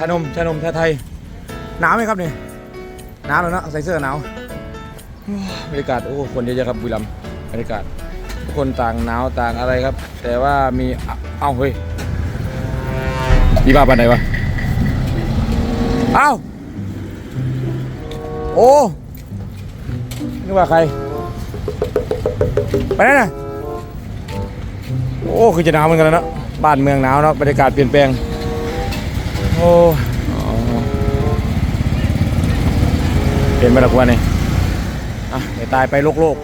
ชานมชานมชาไทย หนาวไหมครับเนี่ยหนาวแล้วนะใส่เสื้อหนาวโอ้ยบรรยากาศโอ้คนเยอะๆครับบุรีรัมย์บรรยากาศคนต่างหนาวต่างอะไรครับ แต่ว่ามีเอ้าเฮ้ยพี่บ้าปันไหนวะเอ้าโอ้นึกว่าใครไปไหนนะโอ้คือจะหนาวเหมือนกันแล้วนะบ้านเมืองหนาวเนาะบรรยากาศเปลี่ยนแปลง โอ้เปลี่ยนไปและกว่านี่อะเดี๋ยวตายไปโลกโลก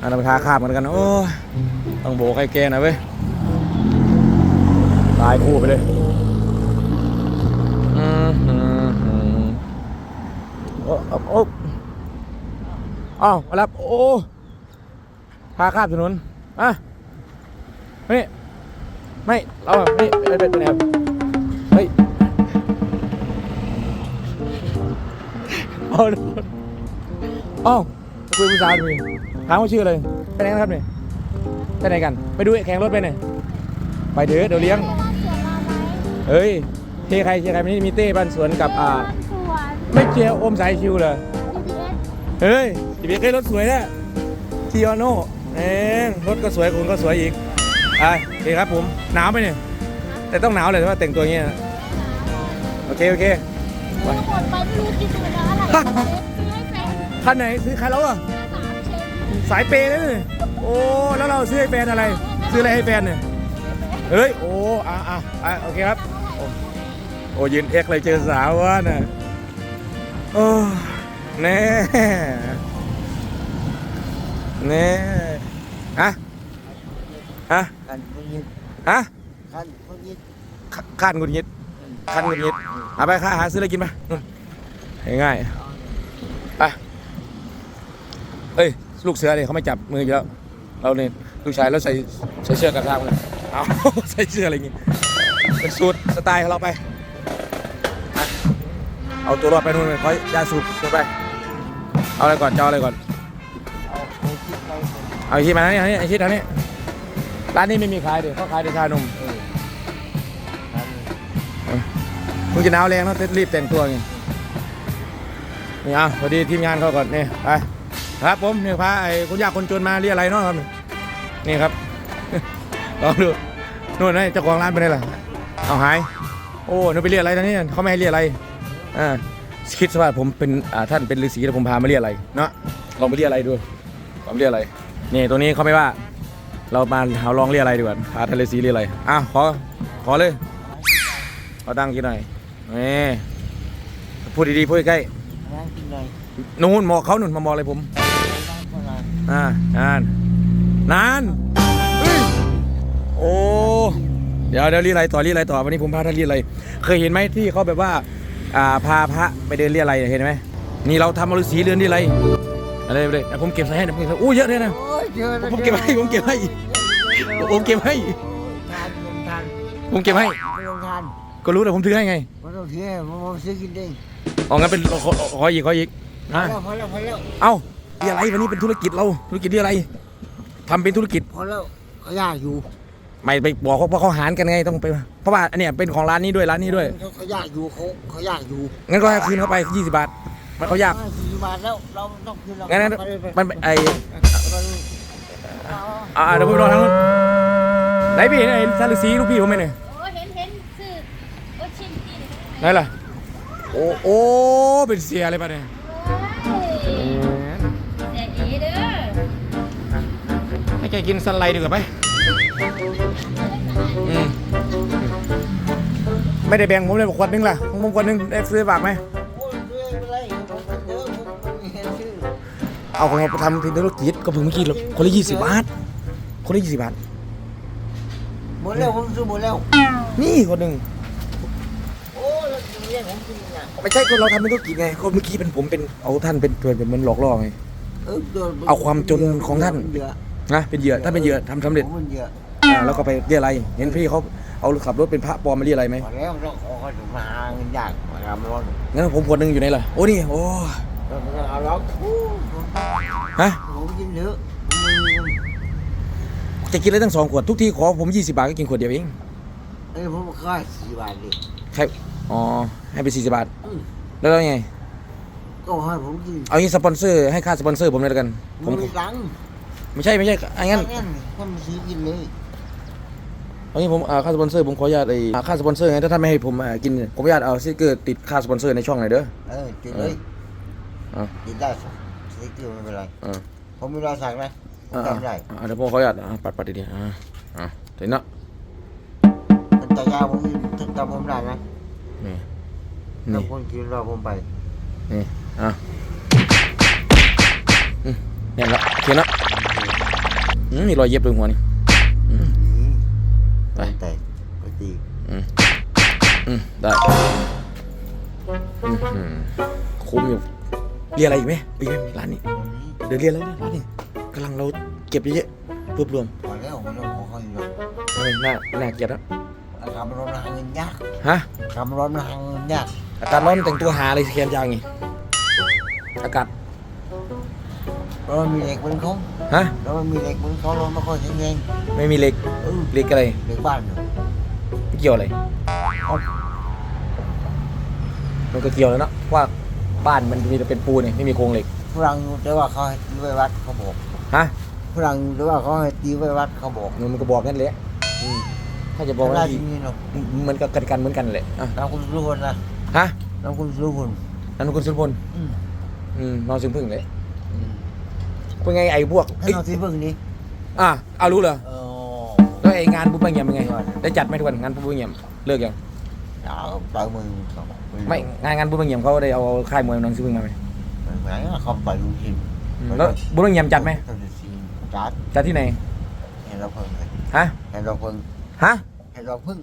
อันนั้นไปค้าข้ามกันกัน โอ้ ต้องโบกให้แกน่อยเว้ย ตายคู่ไปเลยอืมอืมอืมโอ้โอ้โอ้าวมารับ โอ้พาข้ามถนนอะนี่ ไม่ เราอะไม่ไม่เป็นไรครับเฮ้ยเอาเลยเอ้าคุยผู้สาวดูดิถามว่าชื่ออะไรไปไหนกันครับเนี่ยไปไหนกันไปดูไอ้แข่งรถไปไหนอยไปเด้อเดี๋ยวเลี้ยง เฮ้ยเทใครเทใครไม่มีเต้บ้านสวนกับอ่าสวนไม่เชียร์โอมสายชิวเลย BTS เฮ้ยจีบีเคยรถสวยแน่ทีออโน่เองรถก็สวยคุณก็สวยอีกอะโอเคครับผมหนาวไหมเนี่ยแต่ต้องหนาวเลยว่าแต่งตัวอย่างเงี้ยนะโอเคโอเคหมดไปไม่รู้กินตัวละอะไรซื้อให้แฟนคันไหนซื้อใคันแล้วอะสามเชนสายเปย์เลยนี่โอ้แล้วเราซื้อให้แฟนอะไร ซื้ออะไรให้แฟนเนี่ยเฮ้ยโอ้อะอะอะโอเคครับโอ้โอ้ยืนเอ็กเลยเจอสาววะน่ะโอ้แน่แน่ฮะฮะ ยิดฮะคันคนยิดขข้านหงุดหงิดคันหงุดหงิดเอาไปค่าหาซื้ออะไรกินไปนู่นง่ายๆไปเอ้ยลูกเสือเนี่ยเขาไม่จับมืออยู่แล้วเราเนี่ยลูกชายเราใส่ใส่เสื้อกันทางเลยเอาใส่เสื้ออะไรอย่างงี้เป็นสูตรสไตล์ของเราไปอะเอาตัวรอดไปนู่นไปคอยยาสูบลงไป เอาอะไรก่อนจะเอาอะไรก่อน เอาคนคิดไปคนเอาไอชิดมาทางนี้ทางนี้ไอชิดทางนี้ ร้านนี้ไม่มีขายเดี๋ยวเขาขายแต่ชานมเออคันมึงจะหนาวแรงเนอะรีบแต่งตัวไงนี่อะพอดีทีมงานเขาก่อนนี่ไปครับผมนี่พาไอ้คนยากคนจนมาเรียอะไรเนาะครับนี่ครับลองดูนู่นไอ้เจ้าของร้านไปไหนล่ะเอาหาย โอ้นู่นไปเรียอะไรตอนนี้เขาไม่ให้เรียอะไรอ่าคิดซะว่าผมเป็นอ่าท่านเป็นฤาษีแล้วผมพามาเรียอะไรเนาะลองไปเรียอะไรดูลองไปเรียอะไรนี่ตัวนี้เขาไม่ว่า เรามาเอาลองเรียอะไรดีกว่าพาท่านฤาษีเรียอะไรอะขอขอเลยเอาดังกินหน่อยนี่พูดดีๆพูดใกล้นั่งกินเลยๆนู่นมองเขาหนุนมามองอะไรผมนั่งคนละอ่านานนานเฮ้ยโอ้เดี๋ยวเดี๋ยวรีอะไรต่อรีอะไรต่อวันนี้ผมพาท่านรีอะไรเคยเห็นไหมที่เขาแบบว่าอ่าพาพระไปเดินเรียอะไรเห็นไหมนี่เราทำฤาษีเรือนรีอะไร อะไรไปเลยเดี๋ยวผมเก็บใส่ให้เดี๋ยวผมเก็บใส่อู้เยอะเลยนะโอ้ยเจอแล้วผมเก็บให้ผมเก็บให้ ผมเก็บให้ ทานเป็นทานผมเก็บให้ ไม่ต้องทานก็รู้แต่ผมถือให้ไงไม่ต้องเที่ยวผมผมซื้อกินเองอ๋องั้นเป็นขอขออีกขออีกพออะแล้วพอแล้วพอแล้วเอ้าเรียอะไรวันนี้เป็นธุรกิจเราธุรกิจเรียอะไรทำเป็นธุรกิจพอแล้วเขายากอยู่ไม่ไปบอกเขาเพราะเขาหารกันไงต้องไปเพราะว่าอันเนี้ยเป็นของร้านนี้ด้วยร้านนี้ด้วย เขาเขายากอยู่เขาเขายากอยู่งั้นก็ให้คืนเขาไป 20 บาท มันเขายากสี่บาทแล้วเราต้องคืนเรางั้นไปเลยไปมันไอไปเลยเอาอ่าเดี๋ยวผมรอทางนู้นไหนพี่เห็นไอ้ซาลูซีลูกพี่ผมไหมเนี่ยโอ้เห็นเห็นซื้อโอ้ชิมกินไหนล่ะโอ้โอ้เป็นเสียอะไรปะเนี่ยแต่ดีเด้อให้แกกินสไลด์ดีกว่าไหมอืมไม่ได้แบ่งผมเลยบอกขวดนึงล่ะของผมขวดนึงได้ซื้อฝากไหม เอาของเราไปทำเป็นธุรกิจก็เพิ่งเมื่อกี้เราคนละยี่สิบบาท คนละยี่สิบบาท หมดแล้วผมซื้อหมดแล้ว นี่คนหนึ่งโอ้ยแล้วเรียกผมกินอะไม่ใช่คนเราทำเป็นธุรกิจไงคนเมื่อกี้เป็นผมเป็นเอาท่านเป็นเป็นเป็นเหมือนหลอกล่อไง เออโดนเอาความจนของท่านเหยื่อนะเป็นเหยื่อถ้าเป็นเหยื่อทำสำเร็จผมเป็นเหยื่ออ่าแล้วก็ไปเรียอะไรเห็นพี่เขาเอาขับรถเป็นพระปลอมมาเรียอะไรไหม พอแล้วเราขอเขาถึงมาหาเงินยากมาทำร้อนงั้นผมคนหนึ่งอยู่ไหนล่ะโอ้นี่โอ้ เราต้องเอาล็อกโอ้ยฮะผมกินเถอะผมไม่มีเงินจะกินอะไรตั้งสองขวดทุกทีขอผม20บาทก็กินขวดเดียวเองผเอ้ยผมค่ายสี่บาทดิใครอ๋อให้ไปสี่สิบบาทอืมแล้วแล้วไงก็ให้ผมกินเอางี้สปอนเซอร์ให้ค่าสปอนเซอร์ผมเลยแล้วกันผผมมมีตังค์ไม่ใช่ไม่ใช่อันงั้นงั้นก็มาซื้อกินเลยเอางี้ผมอ่าค่าสปอนเซอร์ผมขออนุญาตไอ้อ่าค่าสปอนเซอร์ไงถ้าท่านไม่ให้ผมอ่ากินผมขออนุญาตเอาสติ๊กเกอร์ติดค่าสปอนเซอร์ในช่องหน่อยเด้อเออติดเลย อ่าติดได้สสติ๊กเกอร์ไม่เป็นไรอ่าผมมีรอยสักนะผมอ่าจำได้อ่าเดี๋ยวผมขออนุญาตอ่าปัดปัดดีๆอ่าอ่าเดี๋ยวนะมันแต่ยาผมมีถึงจำผมได้นะนี่ถ้านี่คนกินเราผมไปนี่อะอืมเนี่ยละโอเคละอืมมีรอยเย็บตรงหัวนี่อืมนี่ไป แต่ไปตีอืมอืมได้อืมอืมคุ้มอยู่เรียกอะไรอีกไหมอีกไหมร้านนี้วันนี้เดี๋ยวเรียกอะไรนะร้านนี้กำลังเราเก็บเยอะๆรวบรวมพอแล้วไม่ต้องขอเขาอยู่หรอกเฮ้ยน่าน่าเกลียดแล้วอากาศมันร้อนหาเงินยากฮะอากาศมันร้อนหาเงินยากอากาศร้อนแต่งตัวหาอะไรแขนยาวไงอากาศเพราะมันมีเหล็กบนเขาฮะแล้วมันมีเหล็กบนเขาเราไม่ค่อยแข็งแรงไม่มีเหล็กเออเหล็กอะไรเหล็กบ้านอยู่เกี่ยวอะไรมันก็เกี่ยวแล้วเนาะว่า บ้านมันมีแต่เป็นปูนเนี่ยไม่มีโครงเหล็กฝรั่งอยู่แต่ว่าเขาให้ตีไว้วัดเขาบอกฮะฝรั่งอยู่แต่ว่าเขาให้ตีไว้วัดเขาบอกมันก็บอกนั่นแหละอืมถ้าจะบอกได้ว่าที่นี่เนาะเหมันก็กันกันเหมือนกันแหละอะน้ำคุณสุรพลนะฮะน้ำคุณสุรพลนั่นคุณสุรพลอืมอืมนอนซึมพึ่งเลยอืมเป็นไงไอ้พวกให้เอ้ยน้องที่เบิ่งนี้อะเอารู้เหรอเออ แล้วไอ้งานบุญบางเยี่ยมเป็นไงไม่ว่าได้จัดไหมทุกวันงานบุญบางเยี่ยมเลิกยัง เอาต่อยมือเขาไม่งานงานบุญบางเยี่ยมเขาได้เอาค่ายมวยนอนซึมพึ่งมาไหมไหนเขาต่อยลูกทีมอืมแล้วบุญบางเยี่ยมจัดไหมเขาจะซีนจัดจัดที่ไหนเห็นเราเพิ่งเลยฮะเห็นเราเพิ่งฮะเห็นเราเพิ่ง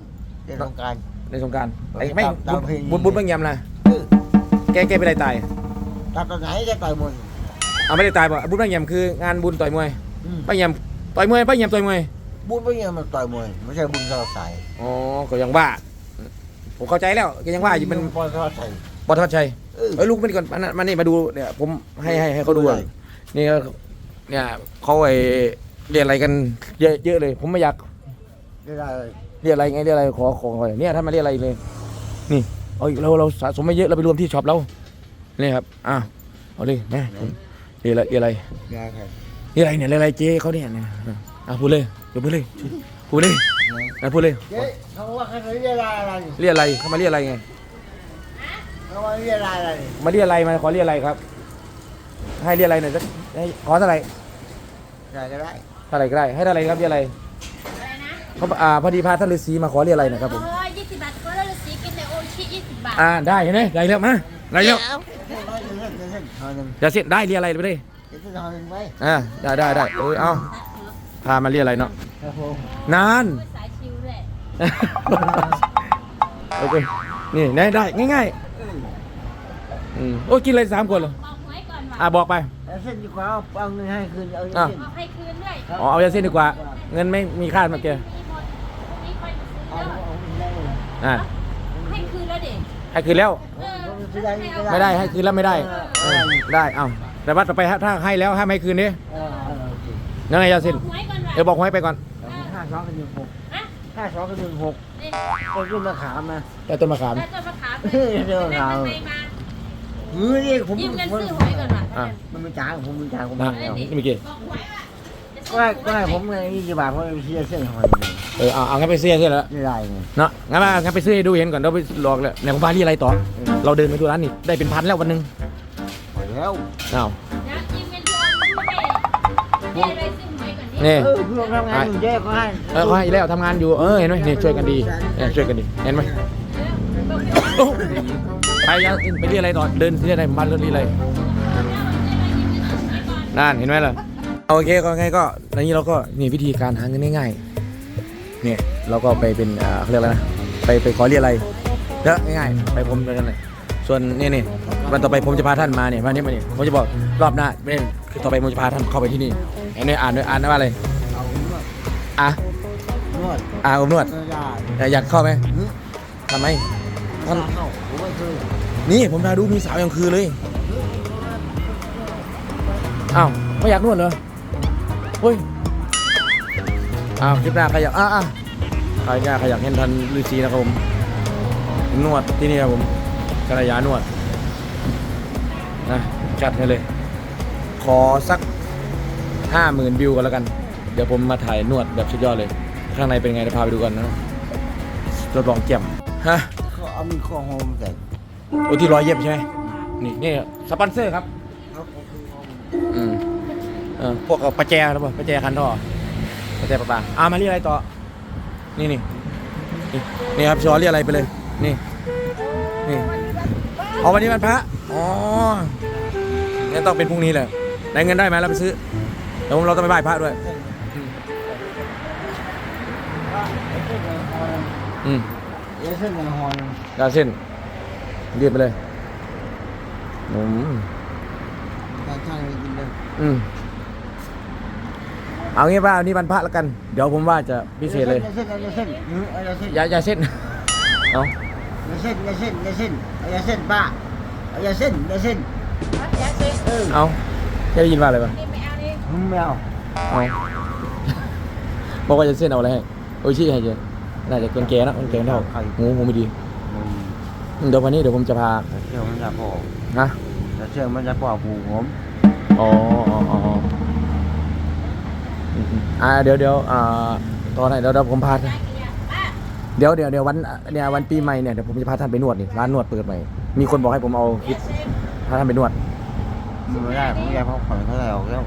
เล่นสงกราร ในสงกรารไอ้ตามไม่ตามเพลง บุญบุญบางเยี่ยมนะเออแกแกไปได้ตายตัดตอนไหนจะต่อยมวยเอาไม่ได้ตายป่ะบุญบางเยี่ยมคืองานบุญต่อยมวยอืมบางเยี่ยมต่อยมวยบางเยี่ยมต่อยมวยบุญไม่ยังมันต่อยมวยไม่ใช่บุญเราใส่อ๋อก็ยังว่า ผมเข้าใจแล้วก็ยังว่าอยู่มันพอเราใส่ปทวัชชัยเออ เอ้ยลูกมานี่ก่อนมานะมานี่มาดูเนี่ยผมให้ให้ให้เขาดูก่อนนี่ก็เนี่ยเขาไอเรียนอะไรกันเยอะเยอะเลย ผมไม่อยากไม่ได้เลยเรียนอะไรไงเรียนอะไรขอขอขอเนี่ยถ้ามาเรียนอะไรเลย นี่เอาอีกเราเราสะสมไม่เยอะเราไปรวมที่ช็อปเรานี่ครับอ้าวเอาเลยแม่เรียนอะไรเรียนอะไรได้ครับเรียนอะไรเนี่ยเรียนอะไรเจ๊เขาเนี่ยเนี่ยอะพูดเลยเดี๋ยวพูดเลย พูดเลยอะพูดเลยเจ๊เขาว่าเขาเรียกอะไรอะไรเรียนอะไรเขามาเรียนอะไรไงเขาว่าเรียกอะไรอะไรมาเรียนอะไรมาขอเรียนอะไรครับ ให้เรียนอะไรหน่อยสักให้ขอเท่าไหร่ได้ก็ได้เท่าไหร่ก็ได้ให้เท่าไหร่ครับเรียนอะไรอะไรนะเขาอ่าพอดีพาท่านฤาษีมาขอเรียนอะไรหนะครับผมเออยี่สิบบาทก็แล้วสีกินในโอชิยี่สิบบาทอ่าได้เห็นไหมได้แล้วมาได้แล้วเดี๋ยวเดี๋ยวเดี๋ยวเดี๋ยวเดี๋ยวเอาหนึ่งอย่าเสียได้เรียนอะไรไปเลยเดี๋ยวเอาหนึ่งไปอ่าได้ได้ได้เออเอาพามาเรียนอะไรเนาะ ครับผมนานสายชิวด้วยโอเคนี่ได้ได้ง่ายๆอืมโอ้ยกินเลยสามคนเลยบอกหวยก่อนว่ะอ่าบอกไปเอาเส้นดีกว่าเอาเอาเงินให้คืนเอาเงินอะ เส้นบอกให้คืนด้วยอ๋อเอายาเส้นดีกว่า เงินไม่มีค่ามาแกมีหมดพรุ่งนี้ค่อยมาซื้อเอาแล้วเอาเงินได้เลยอ่าให้คืนแล้วเด็กให้คืนแล้ว เออไม่ได้ไม่ได้ให้คืนแล้วไม่ได้เออได้เอ้าแต่ว่าต่อไปถ้าให้แล้วห้ามให้คืนนี้เออเอาเอาโอเค ยังไงยาเส้น บอกหวยก่อน ว่ะเออบอกให้ไปก่อนห้าสองกับหนึ่งหกฮะห้าสองกับหนึ่งหกนี่ต้นขึ้นมาขามนะแต่ต้นมะขามได้ต้นมะขามเออเดี๋ยวได้เอาข้างในมาเฮ้ยนี่ผมยืมเงินผมซื้อหวยก่อนว่ะอะ มันไม่จ่ายผมไม่จ่ายผมนะไม่เอานี่เมื่อกี้บอกหวยว่ะจะก็ซื้อให้หวยก็ให้ผมเงินยี่สิบบาทเพราะเสียเส้นหอยเออเอาเอางั้นไปซื้อเสื้อแล้วไม่ได้ไงเนาะงั้นมางั้นไปซื้อให้ดูเห็นก่อนเราไปหลอกเลยในผมพาที่อะไรต่อ เราเดินไปดูร้านนี่ได้เป็นพันแล้ววันหนึงหอยแล้วอ้าว แล้วยืมเงินทอนด้วยนี่อะไรซื้อหวยก่อ นดินี่เออเพื่อนทำงานอยู่เจ๊ก็ให้เออเขาให้แล้วทำงานอยู่เออเห็นไหมนี่ช่วยกันดีเนี่ยช่วยกันดีเห็นไหมเออบอกให้ว่าโอ้ไปยังไปเรียกอะไรต่อเดินเรียกอะไรผมมาเรียกอะไรนั่นเห็นไหมล่ะโอเคก็ไงก็ในนี้เราก็นี่วิธีการหาเงินง่ายๆเนี่ยเราก็ไปเป็นอ่าเขาเรียกอะไรนะไปไปขอเรียกอะไรเยอะง่ายๆไปผมไปกันเลยส่วนนี่นี่วันต่อไปผมจะพาท่านมาเนี่ยวันนี้มาเนี่ยผมจะบอกรอบหน้าไม่ได้ คือต่อไปผมจะพาท่านเข้าไปที่นี่อันนี้อ่านด้วยอ่านว่าอะไรเอานวดอะนวดอะผมนวดก็ได้แต่อยากเข้าไหมหึทำไมท่านเข้าผมไม่เคยนี่ผมพาดูมีสาวยังคือเลยอ้าวไม่อยากนวดเหรอเฮ้ยอ้าวคลิปหน้าใครอยากอะอะใครกล้าใครอยากเห็นทันฤาษีนะครับผมนวดที่นี่ครับผมกระยานวดนะจัดให้เลย ขอสักห้าหมื่นวิวกันแล้วกัน เดี๋ยวผมมาถ่ายนวดแบบสุดยอดเลย ข้างในเป็นไงเดี๋ยวพาไปดูกันนะรถรองเกี่ยมฮะเขาเอามีข้อโฮมใส่โอ้ที่ร้อยเย็บใช่ไหมนี่นี่สปอนเซอร์ครับเขาเอาคือโฮมอืมเออพวกเอาประแจหรือเปล่าประแจคันท่อประแจประปาอ่ามาเรียกอะไรต่อ นี่นี่นี่นี่ครับชอเรียกอะไรไปเลย นี่นี่เอาวันนี้วันพระอ๋องั้นต้องเป็นพรุ่งนี้แหละ ได้เงินได้ไหมเราไปซื้อเดี๋ยวเราต้องไปไหว้พระด้วย อืมเดี๋ยวเส้นในฮอนยาเส้นยืดไปเลยอืมการช่างไม่กินเลยอืมเอางี้ป่ะวันนี้วันพระแล้วกัน เดี๋ยวผมว่าจะพิเศษเลยเส้นเอาเส้นเออเอาเส้นยายาเส้นเอาเอาเส้นเอาเส้นเอาเส้นเอาเส้นป้าเอาเส้นเอาเส้นยาเส้นเออเอาจะ ได้ยินว่าอะไรป่ะนี่ไม่เอานี่ผมไม่เอาเอาบอกว่าจะเส้นเอาอะไรให้โอ้ยชี้ให้เจน่าจะคนแก่นะคนแก่เท่าหูหูไม่ดีอืมเดี๋ยววันนี้เดี๋ยวผมจะพาเชื่อมันจะพอนะเชื่อมันจะพอผูกผมอ๋ออ๋ออ๋ออืมอืมอ่าเดี๋ยวเดี๋ยวอ่าตอนไหนเดี๋ยวเดี๋ยวผมพาท่านเดี๋ยวเดี๋ยวเดี๋ยววันเนี่ยวันปีใหม่เนี่ยเดี๋ยวผมจะพาท่านไปนวดนี่ร้านนวดเปิดใหม่มีคนบอกให้ผมเอาคลิปพาท่านไปนวด ไม่ได้ผมอยากพักผ่อนเท่าไหร่ออกแล้ว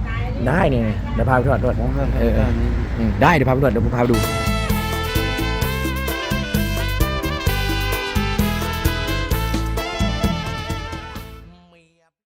ได้เนี่ยเดี๋ยวพาไปนวดนวดผมไม่เออเออนี้อืมได้เดี๋ยวพาไปนวดเดี๋ยวผมพาไปดูผ